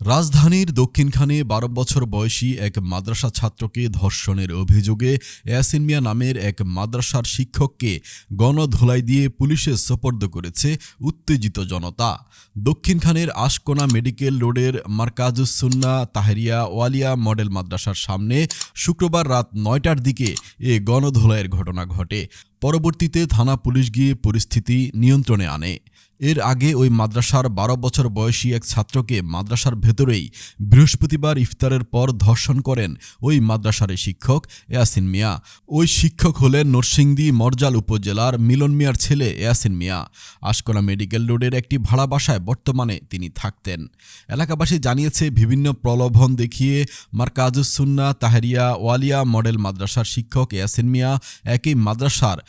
রাজধানীর দক্ষিণখানে বারো বছর বয়সী এক মাদ্রাসা ছাত্রকে ধর্ষণের অভিযোগে ইয়াসিন মিয়া নামের এক মাদ্রাসার শিক্ষককে গণধোলাই দিয়ে পুলিশে সোপর্দ করেছে উত্তেজিত জনতা। দক্ষিণখানের আশকোনা মেডিকেল রোডের মার্কাজুসুন্না তাহেরিয়া ওয়ালিয়া মডেল মাদ্রাসার সামনে শুক্রবার রাত নয়টার দিকে এ গণধোলাইয়ের ঘটনা ঘটে। পরবর্তীতে থানা পুলিশ গিয়ে পরিস্থিতি নিয়ন্ত্রণে আনে। এর আগে ওই মাদ্রাসার বারো বছর বয়সী এক ছাত্রকে মাদ্রাসার ভেতরেই বৃহস্পতিবার ইফতারের পর ধর্ষণ করেন ওই মাদ্রাসার শিক্ষক এয়াসিন মিয়া। ওই শিক্ষক হলেন নরসিংদী মরজাল উপজেলার মিলন মিয়ার ছেলে এয়াসিন মিয়া। আশকোনা মেডিকেল রোডের একটি ভাড়া বাসায় বর্তমানে তিনি থাকতেন। এলাকাবাসী জানিয়েছে, বিভিন্ন প্রলোভন দেখিয়ে মার্কাজুসুন্না তাহেরিয়া ওয়ালিয়া মডেল মাদ্রাসার শিক্ষক এয়াসিন মিয়া একই মাদ্রাসার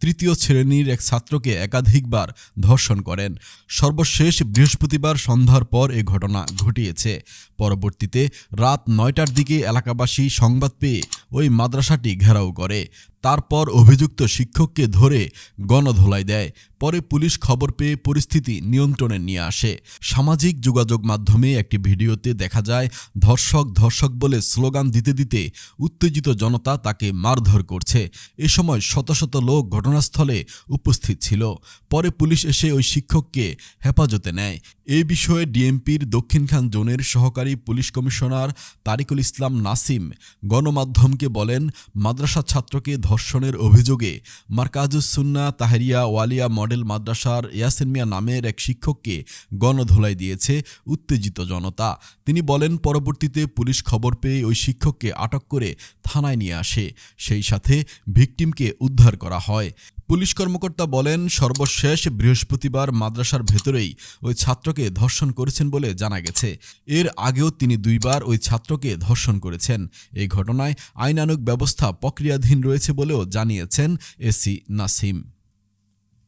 তৃতীয় শ্রেণির এক ছাত্রকে একাধিকবার ধর্ষণ করেন। সর্বশেষ বৃহস্পতিবার সন্ধ্যার পর এ ঘটনা ঘটিয়েছে। পরবর্তীতে রাত নয়টার দিকে এলাকাবাসী সংবাদ পেয়ে ওই মাদ্রাসাটি ঘেরাও করে। তারপর অভিযুক্ত শিক্ষককে ধরে গণধোলাই দেয়। পরে পুলিশ খবর পেয়ে পরিস্থিতি নিয়ন্ত্রণে নিয়ে আসে। সামাজিক যোগাযোগ মাধ্যমে একটি ভিডিওতে দেখা যায়, ধর্ষক ধর্ষক বলে স্লোগান দিতে দিতে উত্তেজিত জনতা তাকে মারধর করছে। এ সময় শত শত লোক ঘটনাস্থলে উপস্থিত ছিল। পরে পুলিশ এসে ওই শিক্ষককে হেফাজতে নেয়। এ বিষয়ে ডিএমপির দক্ষিণখান জোনের সহকারী পুলিশ কমিশনার তারিকুল ইসলাম নাসিম গণমাধ্যমকে বলেন, মাদ্রাসা ছাত্রকে ধর্ষণের অভিযোগে মার্কাজুসুন্না তাহেরিয়া ওয়ালিয়া মডেল মাদ্রাসার ইয়াসিন মিয়া নামের এক শিক্ষককে গণধোলাই দিয়েছে উত্তেজিত জনতা। তিনি বলেন, পরবর্তীতে পুলিশ খবর পেয়ে ওই শিক্ষককে আটক করে থানায় নিয়ে আসে। সেই সাথে ভিকটিমকে উদ্ধার করা হয়। পুলিশ কর্মকর্তা বলেন, সর্বশেষ বৃহস্পতিবার মাদ্রাসার ভেতরেই ওই ছাত্রকে ধর্ষণ করেছেন বলে জানা গেছে। এর আগেও তিনি দুইবার ওই ছাত্রকে ধর্ষণ করেছেন। এই ঘটনায় আইনানুক ব্যবস্থা প্রক্রিয়াধীন রয়েছে বলেও জানিয়েছেন এসি নাসিম।